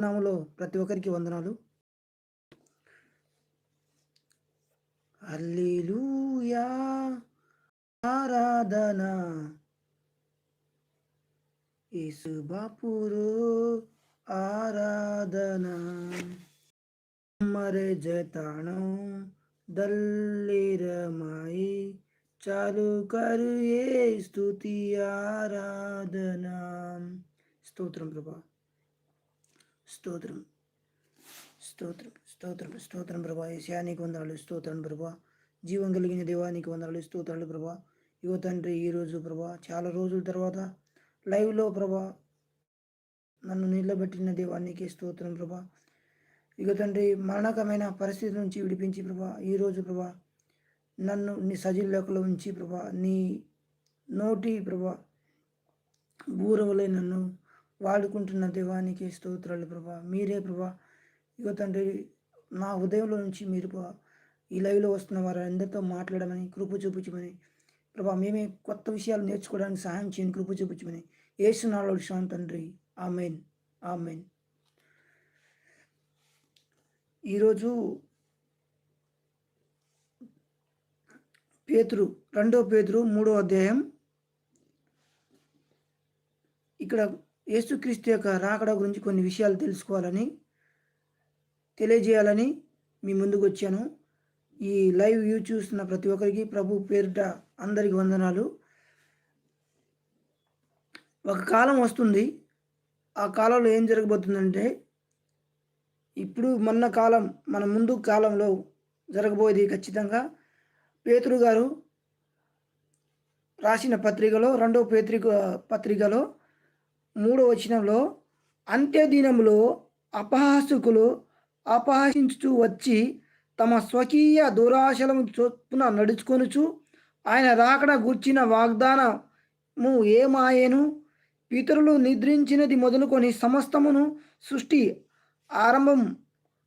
నామలో ప్రతి ఒక్కరికి వందనాలు. అల్లిలుయా ఆరాధన. యేసు బాపురు ఆరాధన. మరే జతాణం దల్లిరమాయి. చాలు కరు ఏ స్తుతి ఆరాధన. స్తోత్రం ప్రభా. స్తోత్రం. స్తోత్రం స్తోత్రం స్తోత్రం ప్రభా. ఏషియానికి వందనాలు స్తోత్రం ప్రభా. జీవం కలిగిన దేవానికి వందనాలు స్తోత్రాలు ప్రభా. యువ తండ్రి ఈరోజు ప్రభా చాలా రోజుల తర్వాత లైవ్లో ప్రభా నన్ను నిలబెట్టిన దేవానికి స్తోత్రం ప్రభా. ఇక తండ్రి మరణకమైన పరిస్థితి నుంచి విడిపించి ప్రభా ఈరోజు ప్రభా నన్ను నీ సజీలకలో ఉంచి ప్రభా నీ నోటి ప్రభా బూరవలే నన్ను వాడుకుంటున్న దేవానికి స్తోత్రాలు ప్రభా. మీరే ప్రభా ఇక తండ్రి నా ఉదయంలో నుంచి మీరు ఈ లైవ్లో వస్తున్న వారు అందరితో మాట్లాడమని కృప చూపించమని ప్రభా మేమే కొత్త విషయాలు నేర్చుకోవడానికి సహాయం చేయని కృప చూపించమని. ఏసునాలో విషయం తండ్రి. ఆ మెయిన్ ఆమెన్. ఈరోజు పేతురు రెండో పేతురు మూడో అధ్యాయం. ఇక్కడ యేసుక్రీస్తు యొక్క రాకడ గురించి కొన్ని విషయాలు తెలుసుకోవాలని తెలియజేయాలని మీ ముందుకు వచ్చాను. ఈ లైవ్ వ్యూ చూస్తున్న ప్రతి ఒక్కరికి ప్రభు పేరిట అందరికి వందనాలు. ఒక కాలం వస్తుంది. ఆ కాలంలో ఏం జరగబోతుందంటే ఇప్పుడు మొన్న కాలం మన ముందు కాలంలో జరగబోయేది ఖచ్చితంగా పేతురు గారు రాసిన పత్రికలో రెండో పేత్రిక పత్రికలో మూడో వచనంలో అంత్యదినములో అపహాసుకులు అపహసించుచూ వచ్చి తమ స్వకీయ దురాశలను చొప్పున నడుచుకొనుచు ఆయన రాకడ గూర్చిన వాగ్దానము ఏమాయను? పితరులు నిద్రించినది మొదలుకొని సమస్తమును సృష్టి ఆరంభం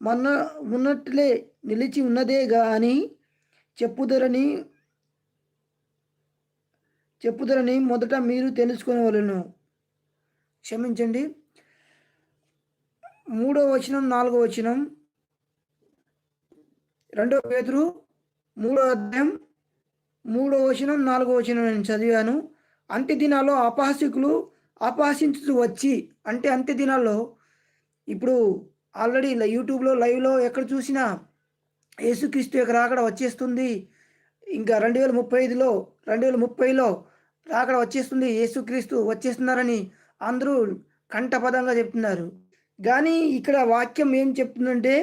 మొన్న ఉన్నట్లే నిలిచి ఉన్నదే గాని చెప్పుదరని చెప్పుదరని మొదట మీరు తెలుసుకొనవలను. క్షమించండి. మూడో వచనం నాలుగో వచనం. రెండో పేతురు మూడో అధ్యాయం మూడో వచనం నాలుగో వచనం నేను చదివాను. అంత్య దినాల్లో అపహాసికులు అపహసించుతూ వచ్చి అంటే అంత్య దినాల్లో ఇప్పుడు ఆల్రెడీ యూట్యూబ్లో లైవ్లో ఎక్కడ చూసినా యేసుక్రీస్తు యొక్క రాకడ వచ్చేస్తుంది. ఇంకా రెండు వేల ముప్పై ఐదులో రెండు వేల ముప్పైలో రాకడ వచ్చేస్తుంది. యేసుక్రీస్తు వచ్చేస్తున్నారని అందరూ కంఠపదంగా చెప్తున్నారు. కానీ ఇక్కడ వాక్యం ఏం చెప్తుందంటే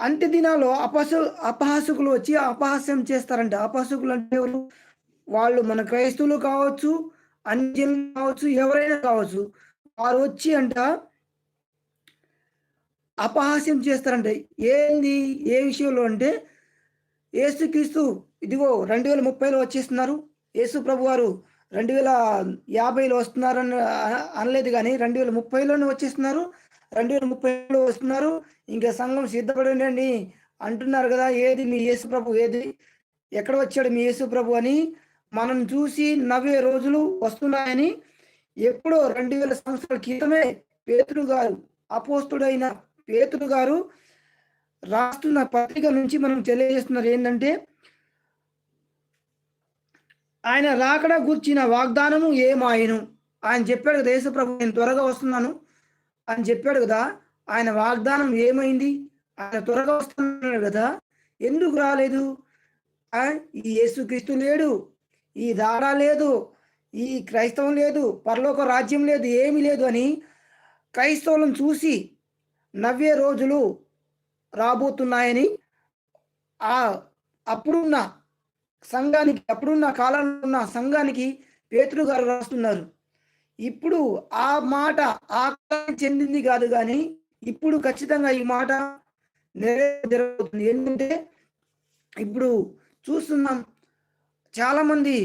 అంత్య దినాల్లో అపహసు అపహాసకులు వచ్చి అపహాస్యం చేస్తారంట. అపహాసకులు అంటే ఎవరు? వాళ్ళు మన క్రైస్తవులు కావచ్చు అంజలు కావచ్చు ఎవరైనా కావచ్చు వారు వచ్చి అంట అపహాస్యం చేస్తారంట. ఏంది? ఏ విషయంలో అంటే ఏసుక్రీస్తు ఇదిగో రెండు వేల ముప్పైలో వచ్చేస్తున్నారు. యేసు ప్రభు వారు రెండు వేల యాభైలో వస్తున్నారని అనలేదు కానీ రెండు వేల ముప్పైలోనే వచ్చేస్తున్నారు. రెండు వేల ముప్పైలో వస్తున్నారు. ఇంకా సంఘం సిద్ధపడండి అంటున్నారు కదా ఏది మీ యేసు ప్రభు ఏది ఎక్కడ వచ్చాడు మీ యేసు ప్రభు అని మనం చూసి నవ్వే రోజులు వస్తున్నాయని ఎప్పుడో రెండు వేల సంవత్సరాల క్రితమే పేతుడు గారు అపోస్తుడైన పేతుడు గారు రాస్తున్న పత్రిక నుంచి మనం తెలియజేస్తున్నారు. ఏంటంటే ఆయన రాకడ గుర్చిన వాగ్దానము ఏమాయను? ఆయన చెప్పాడు కదా యేసుప్రభు నేను త్వరగా వస్తున్నాను. అని చెప్పాడు కదా ఆయన వాగ్దానం ఏమైంది? ఆయన త్వరగా వస్తున్నాడు కదా. ఎందుకు రాలేదు? ఈ యేసుక్రీస్తు లేడు. ఈ దాడా లేదు. ఈ క్రైస్తవం లేదు. పరలోక రాజ్యం లేదు. ఏమీ లేదు అని క్రైస్తవులను చూసి నవ్వే రోజులు రాబోతున్నాయని ఆ అప్పుడున్న సంఘానికి అప్పుడున్న కాలంలో ఉన్న సంఘానికి పేతురు గారు రాస్తున్నారు. ఇప్పుడు ఆ మాట ఆ చెందింది కాదు కానీ ఇప్పుడు ఖచ్చితంగా ఈ మాట నెరవేరబోతుంది. ఏంటంటే ఇప్పుడు చూస్తున్నాం చాలామంది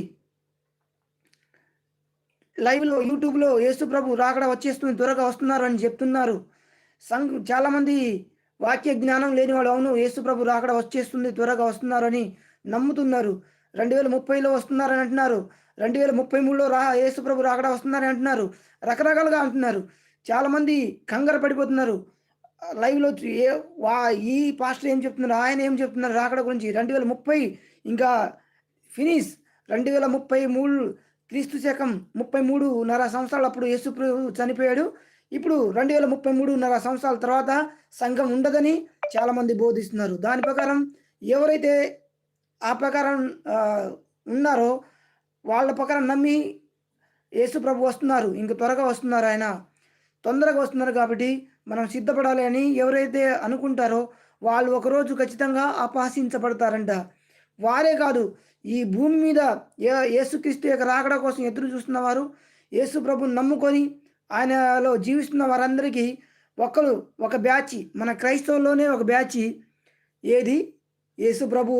లైవ్లో యూట్యూబ్లో యేసు ప్రభు రాకడ వచ్చేస్తుంది త్వరగా వస్తున్నారు అని చెప్తున్నారు. సంఘ చాలామంది వాక్య జ్ఞానం లేని వాళ్ళు అవును యేసు ప్రభు రాకడ వచ్చేస్తుంది త్వరగా వస్తున్నారని నమ్ముతున్నారు. రెండు వేల ముప్పైలో వస్తున్నారని అంటున్నారు. రెండు వేల ముప్పై మూడులో రా యేసుప్రభు రాకడా వస్తున్నారని అంటున్నారు. రకరకాలుగా అంటున్నారు. చాలామంది కంగారు పడిపోతున్నారు. లైవ్లో ఏ వా ఈ పాస్టర్ ఏం చెప్తున్నారు? ఆయన ఏం చెప్తున్నారు? రాకడ గురించి. రెండు వేల ముప్పై ఇంకా ఫినిష్. రెండు వేల ముప్పై మూడు క్రీస్తు శకం ముప్పై మూడున్నర సంవత్సరాలు అప్పుడు యేసు చనిపోయాడు. ఇప్పుడు రెండు వేల ముప్పై మూడున్నర సంవత్సరాల తర్వాత సంఘం ఉండదని చాలామంది బోధిస్తున్నారు. దాని ప్రకారం ఎవరైతే ఆ ప్రకారం ఉన్నారో వాళ్ళ ప్రకారం నమ్మి యేసు ప్రభు వస్తున్నారు. ఇంక త్వరగా వస్తున్నారు ఆయన. తొందరగా వస్తున్నారు కాబట్టి మనం సిద్ధపడాలి అని ఎవరైతే అనుకుంటారో వాళ్ళు ఒకరోజు ఖచ్చితంగా అపహసించబడతారంట వారే కాదు ఈ భూమి మీద ఏ- యేసుక్రీస్తు యొక్క రాకడ కోసం ఎదురు చూస్తున్న వారు యేసు ప్రభుని నమ్ముకొని ఆయనలో జీవిస్తున్న వారందరికీ ఒకరు ఒక బ్యాచ్ మన క్రైస్తవుల్లోనే ఒక బ్యాచ్ ఏది? యేసు ప్రభు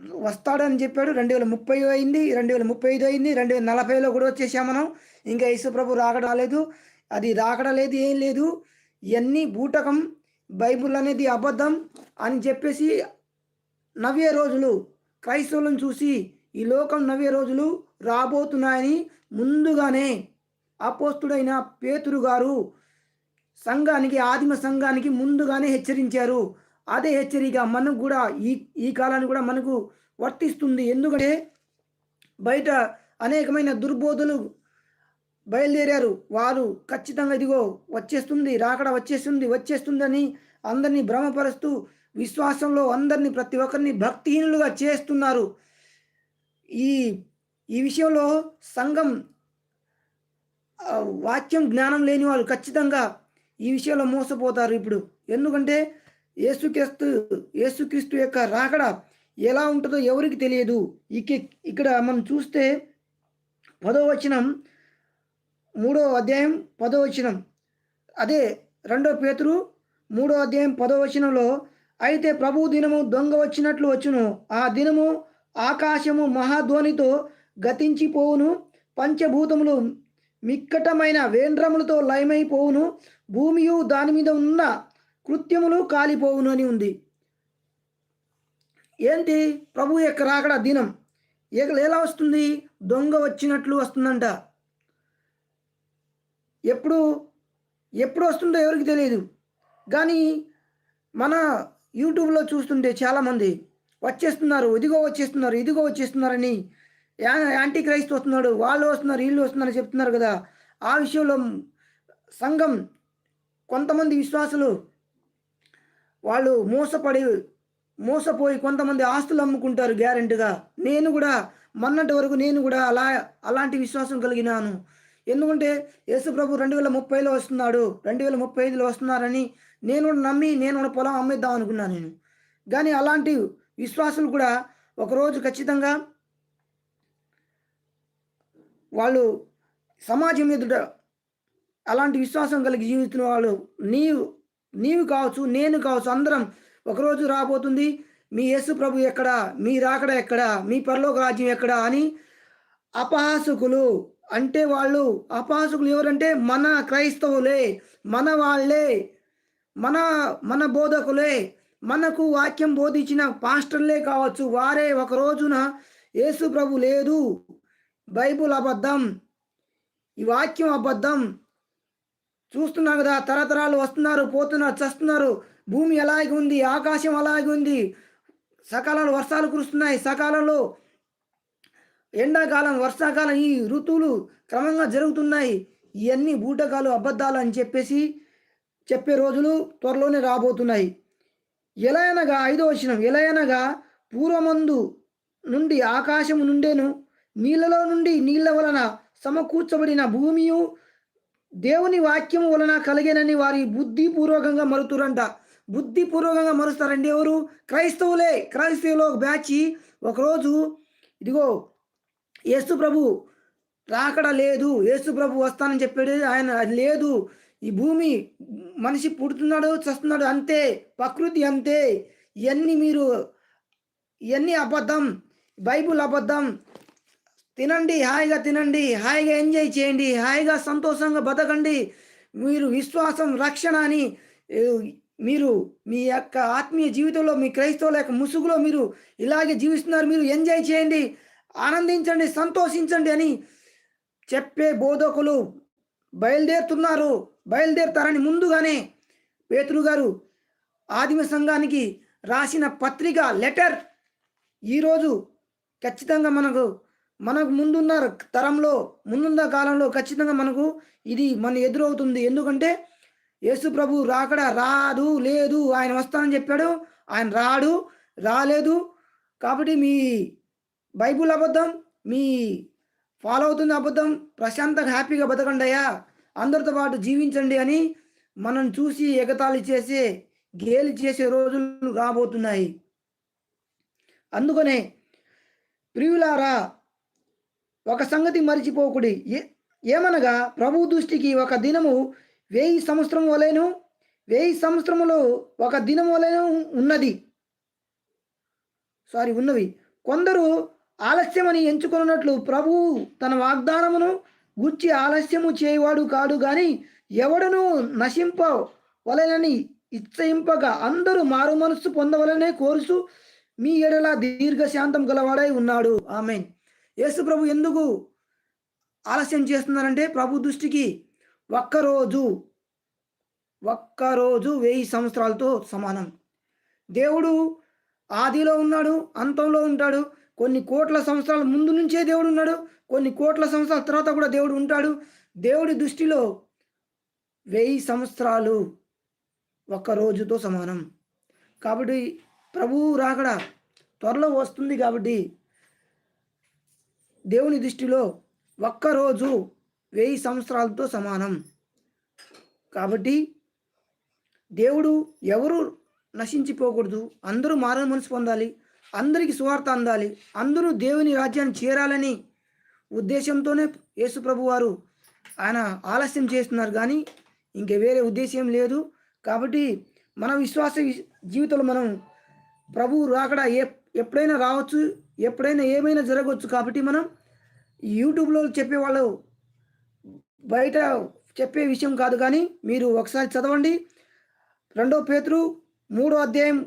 వస్తాడని చెప్పాడు. రెండు వేల ముప్పై అయింది రెండు వేల ముప్పై ఐదు అయింది రెండు వేల నలభైలో కూడా వచ్చేసాం మనం. ఇంకా యేసు ప్రభు రాకడ రాలేదు. అది రాకడం లేదు ఏం లేదు. ఇవన్నీ బూటకం బైబుల్ అనేది అబద్ధం అని చెప్పేసి నవ్వే రోజులు క్రైస్తవులను చూసి ఈ లోకం నవ్వే రోజులు రాబోతున్నాయని ముందుగానే అపోస్తుడైన పేతురు గారు సంఘానికి ఆదిమ సంఘానికి ముందుగానే హెచ్చరించారు. అదే హెచ్చరిక మనకు కూడా ఈ ఈ కాలాన్ని కూడా మనకు వర్తిస్తుంది. ఎందుకంటే బయట అనేకమైన దుర్బోధులు బయలుదేరారు. వారు ఖచ్చితంగా ఇదిగో వచ్చేస్తుంది రాకడ వచ్చేస్తుంది వచ్చేస్తుందని అందరినీ భ్రమపరుస్తూ విశ్వాసంలో అందరినీ ప్రతి ఒక్కరిని భక్తిహీనులుగా చేస్తున్నారు. ఈ ఈ విషయంలో సంఘం వాక్యం జ్ఞానం లేని వాళ్ళు ఖచ్చితంగా ఈ విషయంలో మోసపోతారు ఇప్పుడు. ఎందుకంటే యేసుక్రీస్తు యేసుక్రీస్తు యొక్క రాకడ ఎలా ఉంటుందో ఎవరికి తెలియదు. ఇక ఇక్కడ మనం చూస్తే పదో వచనం మూడో అధ్యాయం పదో వచనం. అదే రెండో పేతురు మూడో అధ్యాయం పదో వచనంలో అయితే ప్రభు దినము దొంగ వచ్చినట్లు వచ్చును. ఆ దినము ఆకాశము మహాధ్వనితో గతించిపోవును పంచభూతములు మిక్కటమైన వేంద్రములతో లయమైపోవును భూమియు దాని మీద ఉన్న కృత్యములు కాలిపోవును అని ఉంది. ఏంటి? ప్రభు యొక్క రాకడ దినం. ఇక ఎలా వస్తుంది? దొంగ వచ్చినట్లు వస్తుందంట. ఎప్పుడు? ఎప్పుడు వస్తుందో ఎవరికి తెలియదు. కానీ మన యూట్యూబ్లో చూస్తుంటే చాలామంది వచ్చేస్తున్నారు ఇదిగో వచ్చేస్తున్నారు ఇదిగో వచ్చేస్తున్నారని యా- యాంటీ క్రైస్ట్ వస్తున్నాడు వాళ్ళు వస్తున్నారు వీళ్ళు వస్తున్నారు చెప్తున్నారు కదా. ఆ విషయంలో సంఘం కొంతమంది విశ్వాసులు వాళ్ళు మోసపడి మోసపోయి కొంతమంది ఆస్తులు అమ్ముకుంటారు గ్యారెంటీగా. నేను కూడా మొన్నటి వరకు నేను కూడా అలా అలాంటి విశ్వాసం కలిగినాను. ఎందుకంటే యేసుప్రభు రెండు వేల ముప్పైలో వస్తున్నాడు రెండు వేల ముప్పై ఐదులో వస్తున్నారని నేను కూడా నమ్మి నేను కూడా పొలం అమ్మేద్దాం అనుకున్నాను నేను. కానీ అలాంటి విశ్వాసులు కూడా ఒకరోజు ఖచ్చితంగా వాళ్ళు సమాజం ఎదుట అలాంటి విశ్వాసం కలిగి జీవిస్తున్న వాళ్ళు నీవు నీవు కావచ్చు నేను కావచ్చు అందరం ఒకరోజు రాబోతుంది. మీ యేసు ప్రభు ఎక్కడ? మీ రాకడ ఎక్కడ? మీ పరలోక రాజ్యం ఎక్కడ? అని అపహాసుకులు అంటే వాళ్ళు అపహాసుకులు ఎవరంటే మన క్రైస్తవులే మన వాళ్ళే మన మన బోధకులే. మనకు వాక్యం బోధించిన పాస్టర్లే కావచ్చు వారే ఒక రోజున యేసు ప్రభు లేదు. బైబుల్ అబద్ధం. ఈ వాక్యం అబద్ధం. చూస్తున్నాం కదా తరతరాలు వస్తున్నారు పోతున్నారు చస్తున్నారు. భూమి అలాగే ఉంది ఆకాశం అలాగే ఉంది. సకాలంలో వర్షాలు కురుస్తున్నాయి. సకాలంలో ఎండాకాలం వర్షాకాలం ఈ ఋతువులు క్రమంగా జరుగుతున్నాయి. ఇవన్నీ బూటకాలు అబద్ధాలు అని చెప్పేసి చెప్పే రోజులు త్వరలోనే రాబోతున్నాయి. ఎలా అనగా ఐదో వచనం ఎలా అనగా పూర్వమందు నుండి ఆకాశము నుండేను నీళ్ళలో నుండి నీళ్ళ వలన సమకూర్చబడిన భూమియు దేవుని వాక్యం వలన కలిగేనని వారి బుద్ధిపూర్వకంగా మరుతురంట. బుద్ధిపూర్వకంగా మరుస్తారండి ఎవరు? క్రైస్తవులే. క్రైస్తవులో ఒక ఒకరోజు ఇదిగో యేసు ప్రభు రాకడ లేదు. యేసు ప్రభు వస్తానని చెప్పాడు. ఆయన అది లేదు. ఈ భూమి మనిషి పుడుతున్నాడు చస్తున్నాడు అంతే. ప్రకృతి అంతే. ఇవన్నీ మీరు ఇవన్నీ అబద్ధం. బైబుల్ అబద్ధం. తినండి హాయిగా తినండి హాయిగా ఎంజాయ్ చేయండి హాయిగా సంతోషంగా బతకండి. మీరు విశ్వాసం రక్షణ అని మీరు మీ యొక్క ఆత్మీయ జీవితంలో మీ క్రైస్తవుల యొక్క ముసుగులో మీరు ఇలాగే జీవిస్తున్నారు. మీరు ఎంజాయ్ చేయండి ఆనందించండి సంతోషించండి అని చెప్పే బోధకులు బయలుదేరుతున్నారు. బయలుదేరుతారని ముందుగానే పేతురు గారు ఆదిమ సంఘానికి రాసిన పత్రిక లెటర్. ఈరోజు ఖచ్చితంగా మనకు మనకు ముందున్న తరంలో ముందున్న కాలంలో ఖచ్చితంగా మనకు ఇది మన ఎదురవుతుంది. ఎందుకంటే యేసు ప్రభు రాకడ రాదు లేదు ఆయన వస్తానని చెప్పాడు ఆయన రాడు రాలేదు. కాబట్టి మీ బైబుల్ అబద్ధం మీ ఫాలో అవుతుంది అబద్ధం ప్రశాంతంగా హ్యాపీగా బతకండి అయ్యా. అందరితో పాటు జీవించండి అని మనం చూసి ఎగతాళి చేసే గేలి చేసే రోజులు రాబోతున్నాయి. అందుకనే ప్రియులారా ఒక సంగతి మరిచిపోకుడి. ఏ- ఏమనగా ప్రభు దృష్టికి ఒక దినము వెయ్యి సంవత్సరం వలెను వెయ్యి సంవత్సరములో ఒక దినం వలెను ఉన్నది. సారీ ఉన్నవి. కొందరు ఆలస్యమని ఎంచుకున్నట్లు ప్రభువు తన వాగ్దానమును గుర్చి ఆలస్యము చేయవాడు కాడు కానీ ఎవడనూ నశింప వలనని ఇచ్చయింపగా అందరూ మారు మనస్సు పొందవలనే కోరుచు మీ ఎడల దీర్ఘశాంతం గలవాడై ఉన్నాడు. ఆమెన్. యేసు ప్రభు ఎందుకు ఆలస్యం చేస్తున్నారంటే ప్రభు దృష్టికి ఒక్కరోజు ఒక్కరోజు వెయ్యి సంవత్సరాలతో సమానం. దేవుడు ఆదిలో ఉన్నాడు అంతంలో ఉంటాడు. కొన్ని కోట్ల సంవత్సరాల ముందు నుంచే దేవుడు ఉన్నాడు. కొన్ని కోట్ల సంవత్సరాల తర్వాత కూడా దేవుడు ఉంటాడు. దేవుడి దృష్టిలో వెయ్యి సంవత్సరాలు ఒక్క రోజుతో సమానం. కాబట్టి ప్రభువు రాకడ త్వరలో వస్తుంది కాబట్టి దేవుని దృష్టిలో ఒక్కరోజు వెయ్యి సంవత్సరాలతో సమానం. కాబట్టి దేవుడు ఎవరు నశించిపోకూడదు. అందరూ మారణ మనసు పొందాలి. అందరికీ సువార్త అందాలి. అందరూ దేవుని రాజ్యాన్ని చేరాలని ఉద్దేశంతోనే యేసు ప్రభు వారు ఆయన ఆలస్యం చేస్తున్నారు. కానీ ఇంక వేరే ఉద్దేశం లేదు. కాబట్టి మన విశ్వాస జీవితంలో మనం ప్రభు రాకడా ఎప్పుడైనా రావచ్చు. ఎప్పుడైనా ఏమైనా జరగవచ్చు కాబట్టి మనం యూట్యూబ్లో యూట్యూబ్లో చెప్పేవాళ్ళు బయట చెప్పే విషయం కాదు కానీ మీరు ఒకసారి చదవండి. రెండో పేతురు మూడో అధ్యాయం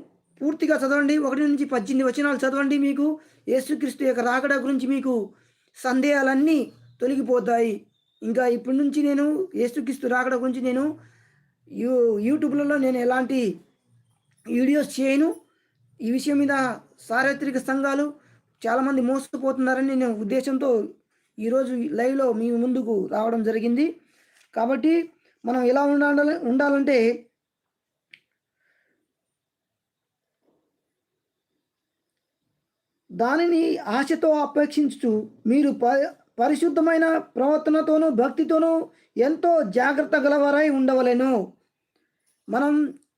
పూర్తిగా చదవండి. ఒకటి నుంచి పద్దెనిమిది వచనాలు చదవండి మీకు. యేసుక్రీస్తు యొక్క రాకడ గురించి మీకు సందేహాలన్నీ తొలగిపోతాయి. ఇంకా ఇప్పటి నుంచి నేను యేసుక్రీస్తు రాకడ గురించి నేను యూ యూట్యూబ్లలో నేను ఎలాంటి వీడియోస్ చేయను. ఈ విషయం మీద సార్వత్రిక సంఘాలు చాలామంది మోసపోతున్నారని నేను ఉద్దేశంతో ఈరోజు లైవ్లో మీ ముందుకు రావడం జరిగింది. కాబట్టి మనం ఎలా ఉండాలి ఉండాలంటే దానిని ఆశతో అపేక్షించు మీరు ప పరిశుద్ధమైన ప్రవర్తనతోనూ భక్తితోనూ ఎంతో జాగ్రత్త గలవారై ఉండవలెను. మనం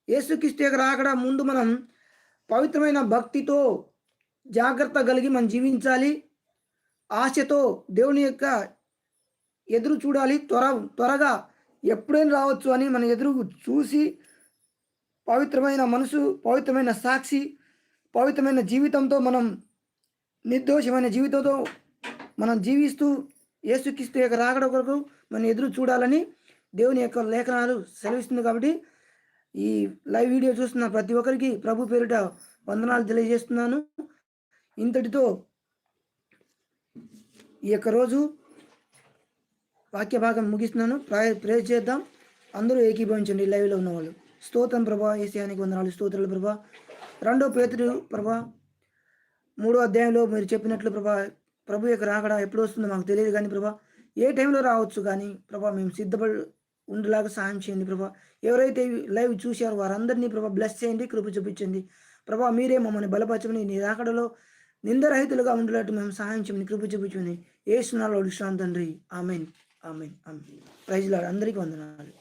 యేసుక్రీస్తు యొక్క రాకడా ముందు మనం పవిత్రమైన భక్తితో జాగ్రత్త కలిగి మనం జీవించాలి. ఆశతో దేవుని యొక్క ఎదురు చూడాలి. త్వర త్వరగా ఎప్పుడైనా రావచ్చు అని మనం ఎదురు చూసి పవిత్రమైన మనసు పవిత్రమైన సాక్షి పవిత్రమైన జీవితంతో మనం నిర్దోషమైన జీవితంతో మనం జీవిస్తూ యేసుక్రీస్తు యొక్క రాకడ కొరకు మనం ఎదురు చూడాలని దేవుని యొక్క లేఖనాలు సెలవిస్తుంది కాబట్టి ఈ లైవ్ వీడియో చూస్తున్న ప్రతి ఒక్కరికి ప్రభు పేరిట వందనాలు తెలియజేస్తున్నాను. ఇంతటితో ఈ యొక్క రోజు వాక్య భాగం ముగిస్తున్నాను. ప్రే ప్రే చేద్దాం. అందరూ ఏకీభవించండి. లైవ్లో ఉన్నవాళ్ళు. స్తోత్రం ప్రభా. ఏసియానికి వందనాలు. స్తోత్రాలు ప్రభా. రెండో పేతుడు ప్రభా. మూడో అధ్యాయంలో మీరు చెప్పినట్లు ప్రభా ప్రభు యొక్క రాకడ ఎప్పుడు వస్తుందో మాకు తెలియదు కానీ ప్రభా ఏ టైంలో రావచ్చు కానీ ప్రభా మేము సిద్ధపడి ఉండేలాగా సహాయం చేయండి ప్రభా. ఎవరైతే లైవ్ చూశారో వారందరినీ ప్రభా బ్లెస్ చేయండి కృప చూపించండి. ప్రభా మీరే మమ్మల్ని బలపరచమని నీ రాకడలో నిందరహితులుగా ఉండేటట్టు మేము సహాయం చేయమని కృప చూపించమని ఏ సునాలు విశ్రాంతి తండ్రి. ఆమెన్. ఆమెన్. ఆమెన్. ప్రైజ్లాడు అందరికీ వందనాలు.